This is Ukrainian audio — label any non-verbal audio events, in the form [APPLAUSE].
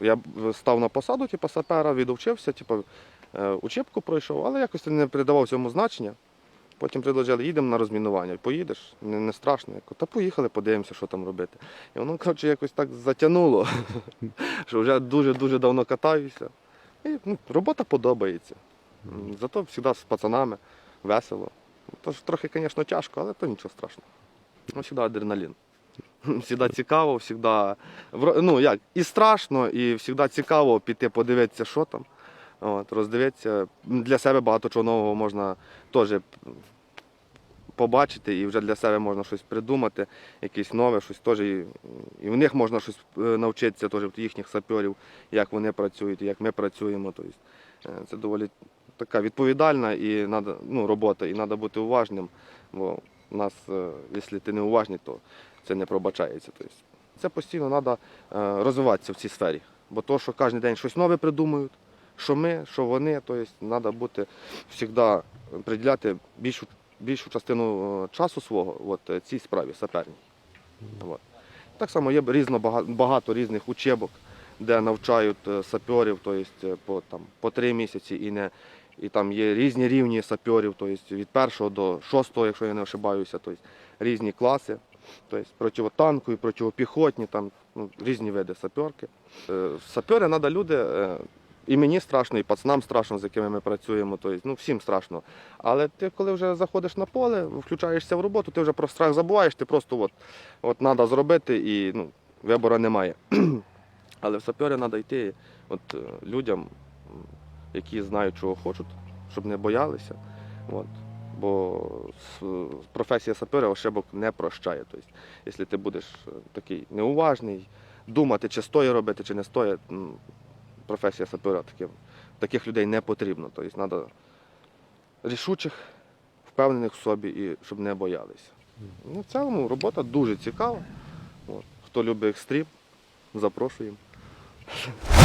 Я став на посаду, типу, сапера, відучився, типу, е, учебку пройшов, але якось не придавав цьому значення. Потім предложили, їдемо на розмінування. Поїдеш, не, не страшно. Я кажу, та поїхали, подивимося, що там робити. І воно, коротше, якось так затягнуло, [LAUGHS] що вже дуже-дуже давно катаюся. І ну, робота подобається. Зато завжди з пацанами весело. Тож трохи, звісно, тяжко, але то нічого страшного. Ну, завжди адреналін. [LAUGHS] Завжди цікаво, завжди, ну як, і страшно, і завжди цікаво піти подивитися, що там. От, роздивитися. Для себе багато чого нового можна теж побачити, і вже для себе можна щось придумати, якесь нове, щось теж. І, в них можна щось е, навчитися, теж їхніх саперів, як вони працюють, як ми працюємо. Тобто, це доволі така відповідальна і надо, ну, робота, і треба бути уважним, бо нас, е, якщо ти не уважний, то це не пробачається. Тобто, це постійно треба розвиватися в цій сфері. Бо то, що кожен день щось нове придумують, що ми, що вони, тобто треба бути завжди приділяти більшу, більшу частину е, часу свого от, е, цій справі саперній. От. Так само є різно, багато, різних учебок, де навчають е, саперів, тобто е, по, там, по три місяці і не. І там є різні рівні саперів, тобто від першого до шостого, якщо я не ошибаюся, тобто різні класи, тобто противотанкові, противопіхотні, там ну, різні види саперки. Е, Сапери треба люди, і мені страшно, і пацанам страшно, з якими ми працюємо, тобто, ну всім страшно. Але ти, коли вже заходиш на поле, включаєшся в роботу, ти вже про страх забуваєш, ти просто от, от треба зробити і ну, вибору немає. [CLEARS THROAT] Але в сапери треба йти от, людям, які знають, чого хочуть, щоб не боялися. От. Бо професія сапера ошибок не прощає. Тобто, якщо ти будеш е, такий неуважний, думати, чи стоїть робити, чи не стоїть, професія сапера таким, таких людей не потрібно. Тобто, треба рішучих, впевнених в собі і щоб не боялися. Ну, в цілому робота дуже цікава. От. Хто любить екстрім, запрошуємо. [LAUGHS]